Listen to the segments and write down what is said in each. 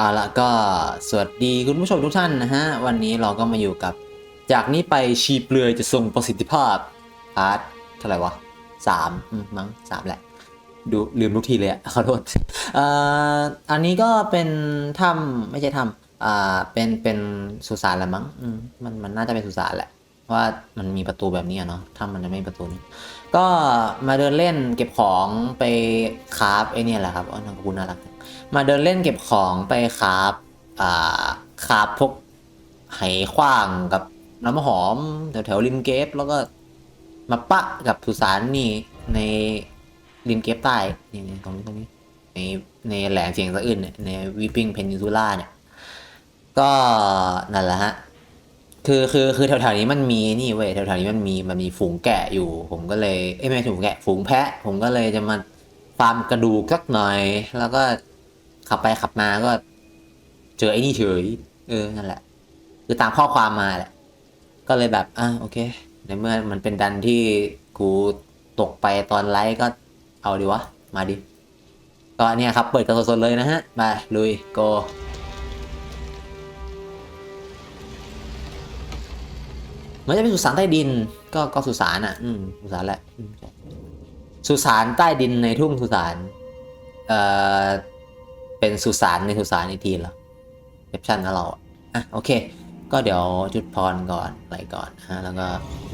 เอาละก็สวัสดีคุณผู้ชมทุกท่านนะฮะ วันนี้เราก็มาอยู่กับ จากนี้ไปชีเปลือยจะทรงประสิทธิภาพพาร์ทเท่าไหร่วะสามมั้งสามแหละ ดูลืมทุกทีเลยอะขอโทษอันนี้ก็เป็นถ้ำไม่ใช่ถ้ำอ่าเป็นเป็นสุสานแหละมั้งมมันมันน่าจะเป็นสุสานแหละ ว่ามันมีประตูแบบนี้เนาะถ้ำมันจะไม่ประตูนี้ ก็มาเดินเล่นเก็บของไปคราฟไอเนี่ยแหละครับอ๋อน้องกูน่ารัก มาเดินเล่นเก็บของไปคราฟอ่าคราฟพวกไหขว้างกับน้ำหอมแถวแถวๆริมเกฟแล้วก็มาปะกับสุสานนี่ในริมเกฟใต้นี่ตรงนี้ตรงนี้ในในแหลมเสียงสะอื้นเนี่ยในวิปปิ้งเพนินซูล่าเนี่ย ก็นั่นแหละฮะ คือคือคือแถวๆนี้มันมีนี่เว้ยแถวๆนี้มันมีมันมีฝูงแกะอยู่ ผมก็เลยเอ้ยไม่ใช่ฝูงแกะฝูงแพะ ผมก็เลยจะมาฟาร์มกระดูกสักหน่อย แล้วก็ขับไปขับมาก็ เจอไอ้นี่เฉยเออนั่นแหละคือตามข้อความมาแหละ ก็เลยแบบอะโอเคในเมื่อมันเป็นดันที่กูตกไปตอนไลฟ์ก็เอาดีวะ มาดิก็เนี่ยครับ เปิดกันสดๆเลยนะฮะมาลุยโก มันจะเป็นสุสานใต้ดิน ก็ก็สุสานอะ อืมสุสานแหละสุสานใต้ดินในทุ่งสุสาน เอ่อ เป็นสุสานในสุสานอีกทีเหรอเอปชั่นนะเราอะอะโอเค ก็เดี๋ยวจุดพรก่อนอะไรก่อนฮะ แล้วก็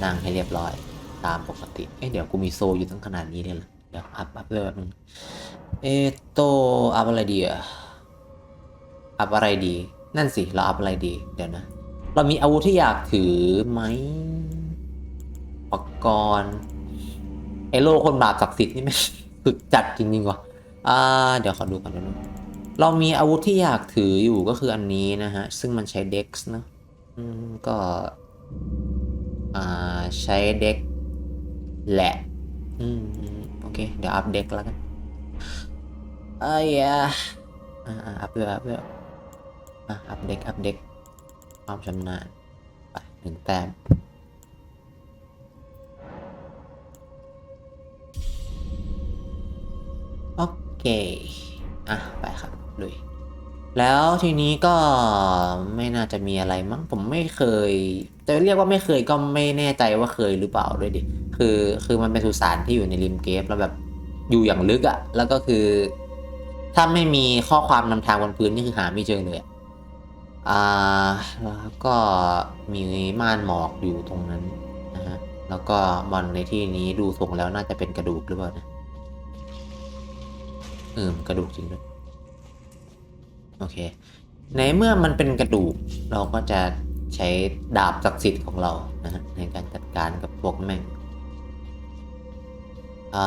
นั่งให้เรียบร้อยตามปกติ เอ้ยเดี๋ยวกูมีโซอยู่ตั้งขนาดนี้เลยเหรอเดี๋ยวอัพอัพเลยแบบนึงเออโตอัพอะไรดีอะอัพอะไรดี นั่นสิ เราอัพอะไรดี เดี๋ยวนะ เรามีอาวุธที่อยากถือไหมปกกรณ์ไอโลคนบาปศักดิ์สิทธิ์นี่ไม่สุดจัดจริงๆว่ะอ่า เดี๋ยวขอดูก่อนนะเรามีอาวุธที่อยากถืออยู่ก็คืออันนี้นะฮะ ซึ่งมันใช้เด็กส์นะอืมก็ อ่า ใช้เด็กแหละ อืมโอเค เดี๋ยวอัพเด็กแล้วกันเอ้ยอ่าอัพเลยอัพเลยอะอัพเด็กอัพเด็ก ความชำนาญไปหนึ่งแต้มโอเค อะ ไปครับลุยแล้วทีนี้ก็ไม่น่าจะมีอะไรมั้งผมไม่เคยจะเรียกว่าไม่เคยก็ไม่แน่ใจว่าเคยหรือเปล่าด้วยดิ คือคือมันเป็นสุสานที่อยู่ในริมเกฟแล้วแบบอยู่อย่างลึกอะแล้วก็คือ ถ้าไม่มีข้อความนำทางบนพื้นนี่คือหาไม่เจอเลยอะ อ่าแล้วก็มีม่านหมอกอยู่ตรงนั้นนะฮะแล้วก็มอนในที่นี้ดูทรงแล้วน่าจะเป็นกระดูกหรือเปล่านะเออกระดูกจริงด้วยโอเค ในเมื่อมันเป็นกระดูกเราก็จะใช้ดาบศักดิ์สิทธิ์ของเรานะฮะในการจัดการกับพวกแม่งอ่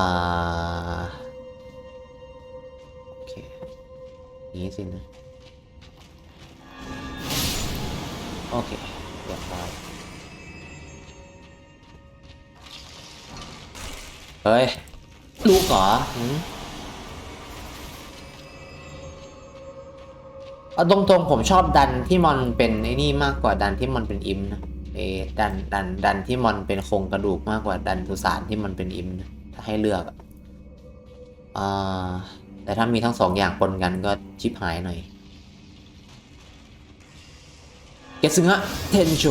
าโอเคอย่างนี้สินะ โอเคเรียบร้อยเฮ้ย ลูกเหรอเอาตรงๆผมชอบดันที่มอนเป็นไอ้นี่มากกว่าดันที่มอนเป็นอิมนะเอดันดันดันที่มอนเป็นโครงกระดูกมากกว่าดันสุสานที่มันเป็นอิมนะถ้าให้เลือกอะอ่าแต่ถ้ามีทั้งสองอย่างปนกันก็ชิบหายหน่อย เกซึงะเทนโช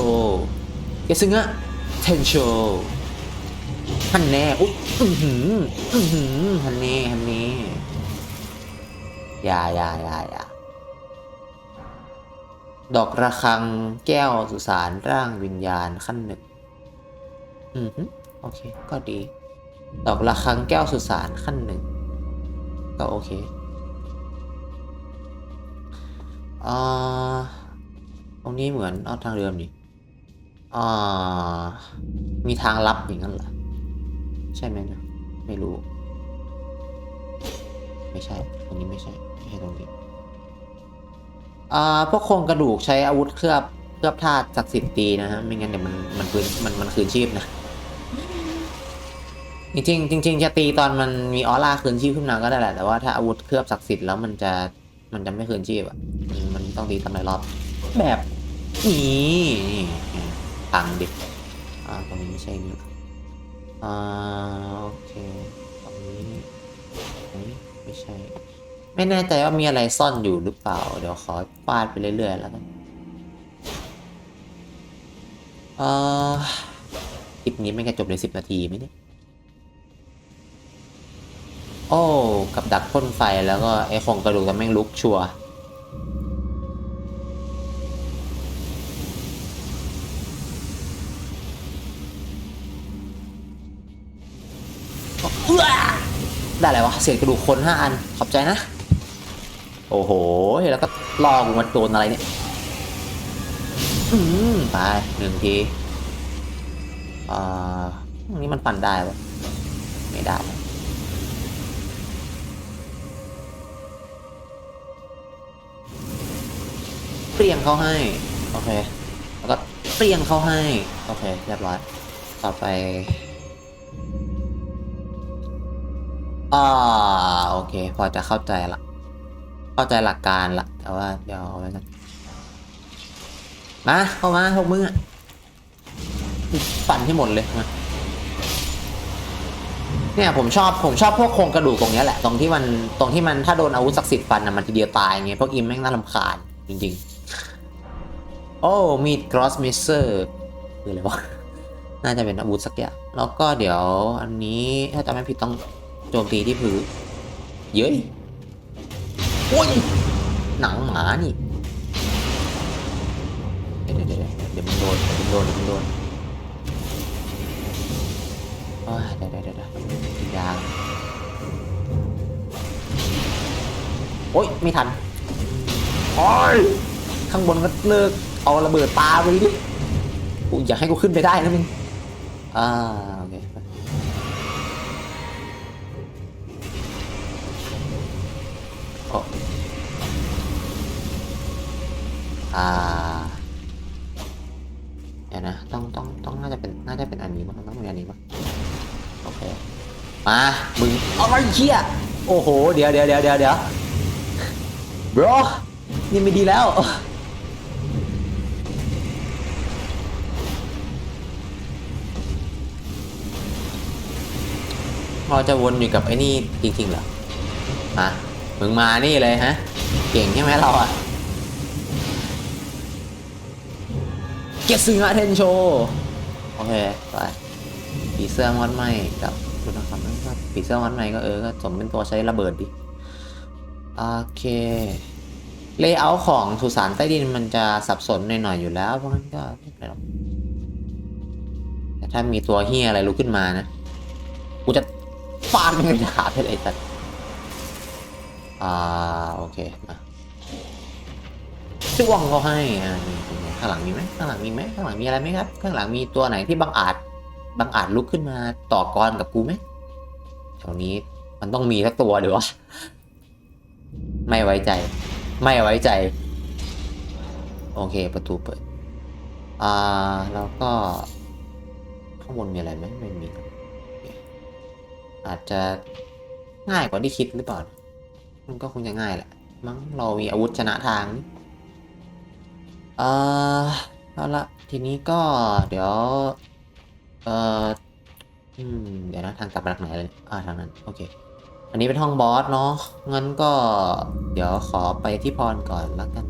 เกซึงะเทนโชฮันแน่อุ๊บอื้อหืออื้อหือฮันแน่ฮันแน่ยายายายาดอกระฆังแก้วสุสานร่างวิญญาณขั้นหนึ่ง อือฮึโอเค ก็ดี ดอกระฆังแก้วสุสานขั้นหนึ่ง ก็โอเคอ่า รงนี้เหมือนเอาทางเดิมนี่อ่ามีทางลับอย่างนั้นเหรอใช่ไหมนะไม่รู้ ไม่ใช่ตรงนี้ไม่ใช่ไม่ใช่ตรงนี้อ่าพวกโครงกระดูกใช้อาวุธเคลือบเคลือบธาตุศักดิ์สิทธิ์ตีนะฮะไม่งั้นเดี๋ยวมันมันคืนมันมันคืนชีพนะจริงจริงจะตีตอนมันมีออร่าคืนชีพขึ้นมาก็ได้แหละแต่ว่าถ้าอาวุธเคลือบศักดิ์สิทธิ์แล้วมันจะมันจะไม่คืนชีพอะมันมันต้องตีทำหลายรอบแบบ นี้นี่พังดิอ่าตรงนี้ไม่ใช่นี่อ่าโอเคตรงนี้ตรงนี้ไม่ใช่ ไม่แน่ใจว่ามีอะไรซ่อนอยู่หรือเปล่า เดี๋ยวขอฟาดไปเรื่อยๆแล้วกันเออคลิปนี้ไม่กระจบในสิบนาทีไหมเนี่ยโอ้ กับดักพ่นไฟแล้วก็ไอ้โครงกระดูกแต่แม่งลุกชัวร์ ได้อะไรวะเศษกระดูกคนห้าอันขอบใจนะ โอ้โหแล้วก็ลอกูมาโดนอะไรเนี่ย อืมไปหนึ่งทีอ่าอันนี้มันปั่นได้ปะไม่ได้เปรี้ยงเข้าให้ โอเค แล้วก็เปรี้ยงเข้าให้ โอเค เรียบร้อย ต่อไป อ่าโอเค พอจะเข้าใจละ เข้าใจหลักการละ แต่ว่าเดี๋ยวเอาไว้กันมาเข้ามาพวกมึงอะปั่นให้หมดเลยมาเนี่ยผมชอบผมชอบพวกโครงกระดูกตรงนี้แหละตรงที่มันตรงที่มันถ้าโดนอาวุธศักดิ์สิทธิ์ฟันนะมันทีเดียวตายไงพวกอิมแม่งน่ารำคาญจริงๆ โอ้มีดกรอสมิเซอร์คืออะไรวะน่าจะเป็นอาวุธสักอย่างแล้วก็เดี๋ยวอันนี้ถ้าจำไม่ผิดต้อง โจมตีที่พื้นเย้ยโอ้ยหนังหมานี่ เดี๋ยวเดี๋ยวเดี๋ยวเดี๋ยวมันโดนเดี๋ยวมันโดนเดี๋ยวมันโดนโอ้ยเดี๋ยวเดี๋ยวเดี๋ยวเดี๋ยวกินยาโอ้ย ไม่ทันโอ้ยข้างบนก็เลิก เอาระเบิดปาไปดิกูอยากให้กูขึ้นไปได้นะมึง อ่า อ่าเดี๋ยวนะ ต้องต้องต้องน่าจะเป็นน่าจะเป็นอันนี้มั้งต้องเป็นอันนี้มั้งโอเคมามึงเอาไอ้เหี้ยโอ้โห เดี๋ยวเดี๋ยวเดี๋ยวเดี๋ยวเดี๋ยว bro นี่ไม่ดีแล้วเราจะวนอยู่กับไอ้นี่จริงๆเหรอมามึงมานี่เลยฮะ เก่งใช่ไหมเราอะ เกสึงะเทนโชโอเคไปผีเสื้อมอดไหมกับคุณธรรมก็ผีเสื้อมอดไหมก็เออก็สมเป็นตัวใช้ระเบิดดิโอเคเลเยอร์ของสุสานใต้ดินมันจะสับสนหน่อยๆอยู่แล้ว เพราะงั้นก็ไม่เป็นไรหรอกแต่ถ้ามีตัวเฮียอะไรลุกขึ้นมานะ กูจะฟาดมันเลยดาบให้เลยไอ้สัดอ่า โอเคมา จ้วงเขาให้อ่านี่เป็นไงข้างหลังมีไหมข้างหลังมีไหมข้างหลังมีอะไรไหมครับ ข้างหลังมีตัวไหนที่บังอาจบังอาจลุกขึ้นมาต่อกรกับกูไหมแถวนี้มันต้องมีสักตัวเดี๋ยววะไม่ไว้ใจ ไม่ไว้ใจ โอเค ประตูเปิด อ่า แล้วก็ ข้างบนมีอะไรไหมไม่มี อาจจะง่ายกว่าที่คิดหรือเปล่า มันก็คงจะง่ายแหละ มั้งเรามีอาวุธชนะทางนี่ เอ่อเอาละทีนี้ก็เดี๋ยว เอ่ออืมเดี๋ยวนะทางกลับไปทางไหนเลยอ่าทางนั้น โอเค อันนี้เป็นห้องบอสเนาะงั้นก็เดี๋ยวขอไปที่พรก่อนแล้วกัน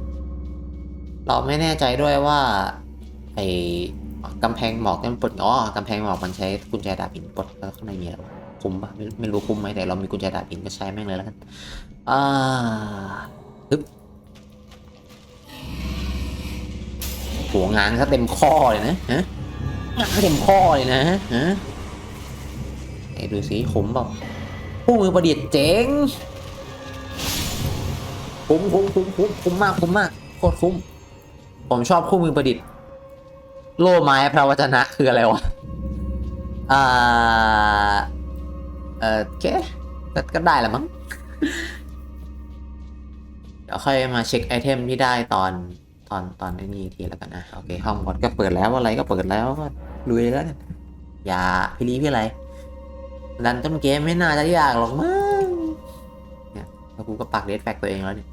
เราไม่แน่ใจด้วยว่าไอ้กำแพงหมอกมันปลดอ๋อกำแพงหมอกมันใช้กุญแจดาบหินปลดแล้วข้างในมีอะไรคุ้มปะไม่ไม่รู้คุ้มไหมแต่เรามีกุญแจดาบหินก็ใช้แม่งเลยแล้วกันอ่าฮึบ หัวงางซะเต็มข้อเลยนะฮะงางเต็มข้อเลยนะฮะไหนดูสิขมเปล่าผู้มือประดิษฐ์เจ๋งคุ้มคุ้มคุ้มคุ้มคุ้มมากคุ้มมากโคตรคุ้ม ผมชอบคู่มือประดิษฐ์ โล่ไม้พระวจนะคืออะไรวะอ่าเออโอเคก็ก็ได้ละมั้งเดี๋ยวค่อยมาเช็คไอเทมที่ได้ตอน ตอนตอนไอ้นี้ทีแล้วกันนะโอเคห้องบอดก็เปิดแล้วอะไรก็เปิดแล้วก็ลุยแล้วกันอย่าพี่ลีพี่อะไรดันต้นเกมไม่น่าจะยากหรอกมั้งเนี่ยแล้วกูก็ปักเรดแฟกตัวเองแล้วเนี่ย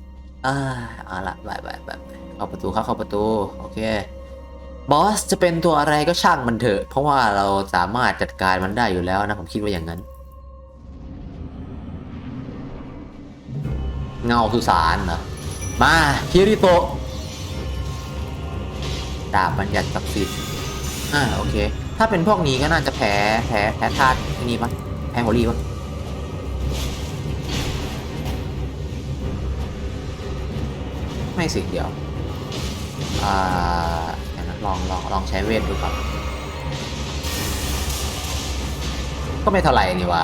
อ่าเอาละบายบายบายเข้าประตูเข้าเข้าประตูโอเคบอสจะเป็นตัวอะไรก็ช่างมันเถอะ เพราะว่าเราสามารถจัดการมันได้อยู่แล้วนะผมคิดว่าอย่างนั้น เงาสุสานเหรอมาคิริโตะ ดาบบัญญัติศักดิ์สิทธิ์อ่าโอเค ถ้าเป็นพวกนี้ก็น่าจะแพ้แพ้แพ้ธาตุนี่ปะแพ้โฮลี่ปะไม่สิเดี๋ยวอ่าลองลองลองใช้เวทดูก่อนก็ไม่เท่าไหร่นี่ว่า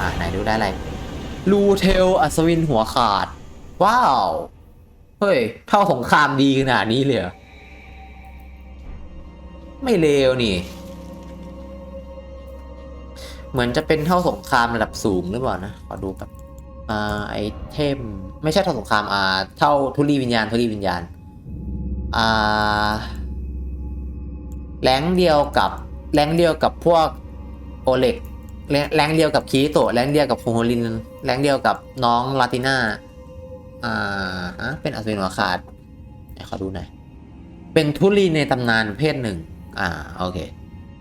อะไหนดูได้อะไรลูเทลอัศวินหัวขาด ว้าว เฮ้ย เท่าสงครามดีขนาดนี้เลยเหรอไม่เลวนี่ เหมือนจะเป็นเท่าสงครามระดับสูงหรือเปล่านะ ขอดูแบบอ่าไอเทม ไม่ใช่เท่าสงคราม อ่า เท่าทุลีวิญญาณ ทุลีวิญญาณ อ่า แรงเดียวกับ แรงเดียวกับพวกโอเล็กแรงเดียวกับคีโตแรงเดียวกับโฮโฮลิน แรงเดียวกับน้องลาติน่า อ่าอะเป็นอัศวินหัวขาดไหนขอดูหน่อย เป็นทุลีในตำนานเพศหนึ่ง อ่า โอเค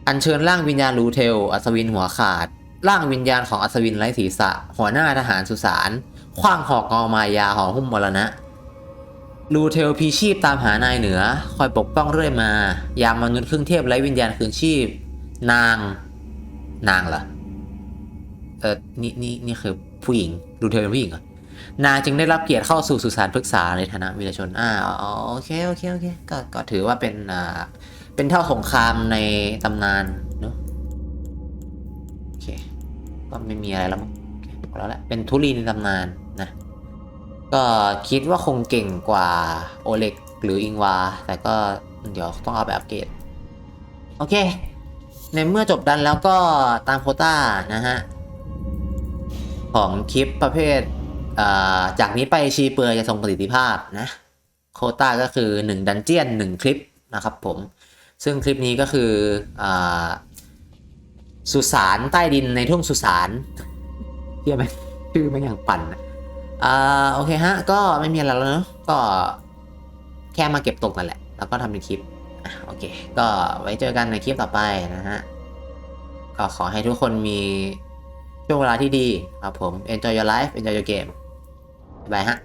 อัญเชิญร่างวิญญาณรูเทล อัศวินหัวขาด ร่างวิญญาณของอัศวินไร้ศีรษะ หัวหน้าทหารสุสาน คว้างหอกงอมายาห่อหุ้มมรณะลูเทลพีชีพตามหานายเหนือ คอยปกป้องเรื่อยมา ยามมนุษย์ครึ่งเทพไร้วิญญาณคืนชีพ นาง นางเหรอ เออนี่นี่นี่คือผู้หญิงลูเทลเป็นผู้หญิงเหรอ นางจึงได้รับเกียรติเข้าสู่สุสานพฤกษาในฐานะวีรชน อ่าโอเคโอเคโอเคก็ก็ถือว่าเป็นอ่าเป็นเท่าสงครามในตำนานเนอะโอเคก็ไม่มีอะไรแล้วมั้งพอแล้วแหละเป็นทุลีในตำนานนะก็คิดว่าคงเก่งกว่าโอเล็กหรืออิงวา แต่ก็เดี๋ยวต้องเอาไปอัปเกรดโอเค ในเมื่อจบดันแล้วก็ตามโคต้านะฮะ ของคลิปประเภท จากนี้ไปชีเปลือยจะทรงประสิทธิภาพนะ โคต้าก็คือ 1 ดันเจียน 1 คลิปนะครับผม ซึ่งคลิปนี้ก็คืออสุสานใต้ดินในทุ่งสุสานเที่ยไหมชื่อไม่อย่างปั่นอ่าโอเคฮะ ก็ไม่มีอะไรแล้วเนอะก็แค่มาเก็บตกนั่นแหละ แล้วก็ทำเป็นคลิปโอเค ก็ไว้เจอกันในคลิปต่อไปนะฮะ ก็ขอให้ทุกคนมีช่วงเวลาที่ดีครับผม enjoy your life enjoy your game บายฮะ